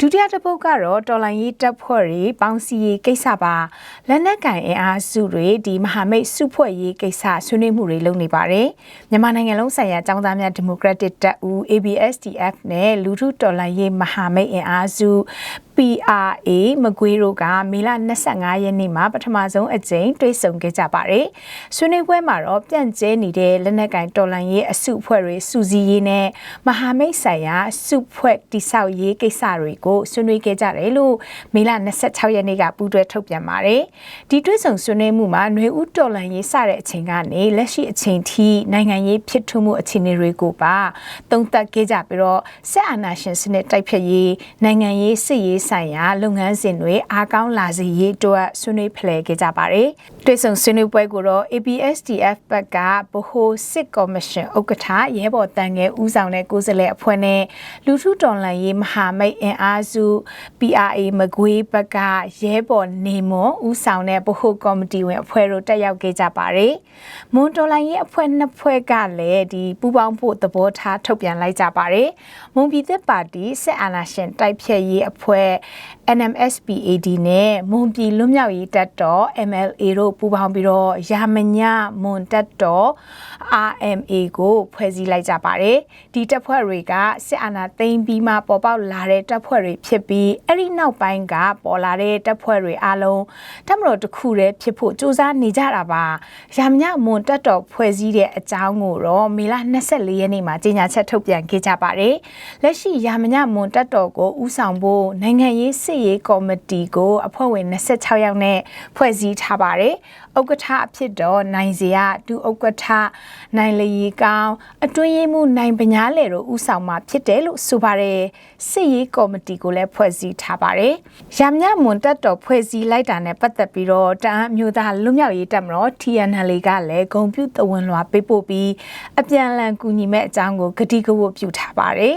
ဒုတိယတစ်ပုတ်ကတော့တော်လိုင်းရေးတပ်ဖွဲ့တွေပေါင်းစည်းရေးကိစ္စပါလက်နက်ကင်အင်အားစုတွေဒီမဟာမိတ်စုဖွဲ့ရေးကိစ္စဆွေးနွေးမှုတွေလုပ်နေပါတယ်မြန်မာနိုင်ငံလုံးဆိုင်ရာចောင်းသားများဒီမိုကရက်တစ်တပ်ဦး ABSDF နဲ့လူထုတော်လိုင်းရေးမဟာမိတ်အင်အားစု PRA မကွေးတို့ကမေလ25ရက်နေ့မှာပထမဆုံးအကြိမ်တွေ့ဆုံခဲ့ကြပါတယ်။ဆွေးနွေးပွဲမှာတော့ပြန့်ကျဲနေတဲ့လက်နက်ကင်တော်လှန်ရေးအစုအဖွဲ့တွေစူးစီးရေးနဲ့မဟာမိတ်ဆိုင်ရာစုဖွဲ့တိဆောက်ရေးကိစ္စတွေကိုဆွေးနွေးခဲ့ကြတယ်လို့မေလ26ရက်နေ့ကပူးတွဲထုတ်ပြန်ပါတယ်။ဒီတွေ့ဆုံဆွေးနွေးမှုမှာຫນွေဦးတော်လှန်ရေးစတဲ့အချိန်ကနေလက်ရှိအချိန်ထိနိုင်ငံရေးဖြစ်ထွန်းမှုအခြေအနေတွေကိုပါသုံးသပ်ခဲ့ကြပြီးတော့ဆက်အာဏာရှင်စနစ်တိုက်ဖျက်ရေးနိုင်ငံရေးစစ်ရေးဆိုင်ရာလုပ်ငန်းစဉ်တွေအားကောင်းလာစေရေးအတွက်ဆွေးနွေးဖလှယ်ခဲ့ကြပါတယ်။တွေ့ဆုံဆွေးနွေးပွဲကိုတော့ ABSDF ဘက်ကဗဟိုစစ်ကော်မရှင်ဥက္ကဋ္ဌရဲဘော်တန်ငယ်ဦးဆောင်တဲ့ကိုယ်စားလှယ်အဖွဲ့နဲ့လူထုတော်လှန်ရေးမဟာမိတ်အင်အားစု PRA မကွေးဘက်ကရဲဘော်နေမွန်ဦးဆောင်တဲ့ဗဟိုကော်မတီဝင်အဖွဲ့တို့တက်ရောက်ခဲ့ကြပါတယ်။မွန်တော်လှန်ရေးအဖွဲ့နှစ်ဖွဲ့ကလည်းဒီပူးပေါင်းဖို့သဘောထားထုတ်ပြန်လိုက်ကြပါတယ်။မွန်ပြည်သက်ပါတီစစ်အာဏာရှင်တိုက်ဖျက်ရေးအဖွဲ့ Okay. NMSPAD နဲ့မွန်ပြည်လွတ်မြောက်ရေးတပ်တော် MLA တို့ပူးပေါင်းပြီးတော့ရာမညမွန်တပ်တော် RMA ကိုဖွဲ့စည်းလိုက်ကြပါတယ်။ဒီတပ်ဖွဲ့တွေကစစ်အာဏာသိမ်းပြီးမှပေါ်ပေါက်လာတဲ့တပ်ဖွဲ့တွေဖြစ်ပြီးအဲ့ဒီနောက်ပိုင်းကပေါ်လာတဲ့တပ်ဖွဲ့တွေအလုံးတပ်မတော်တစ်ခုတည်းဖြစ်ဖို့စူးစမ်းနေကြတာပါ။ရာမညမွန်တပ်တော်ဖွဲ့စည်းတဲ့အကြောင်းကိုတော့မေလ24ရက်နေ့မှာကြေညာချက်ထုတ်ပြန်ခဲ့ကြပါတယ်။လက်ရှိရာမညမွန်တပ်တော်ကိုဦးဆောင်ဖို့နိုင်ငံရေးစစ်ရေးကော်မတီကိုအဖွဲ့ဝင်26ယောက်နဲ့ဖွဲ့စည်းထားပါတယ်။ဥက္ကဋ္ဌအဖြစ်တော့နိုင်စရာဒုဥက္ကဋ္ဌနိုင်လရီကောင်းအတွင်းရေးမှူးနိုင်ပညာလေတို့ဦးဆောင်မှာဖြစ်တယ်လို့ဆိုပါတယ်စစ်ရေးကော်မတီကိုလည်းဖွဲ့စည်းထားပါတယ်ရမညမွန်တက်တော်ဖွဲ့စည်းလိုက်တာနဲ့ပတ်သက်ပြီးတော့တအန်းမျိုးသားလွတ်မြောက်ရေးတပ်မတော် TNL ကလည်းဂုံပြုသဝန်လွှာပေးပို့ပြီးအပြန်အလှန်ကူညီမဲ့အကြောင်းကိုဂတိကဝတ်ပြုထားပါတယ်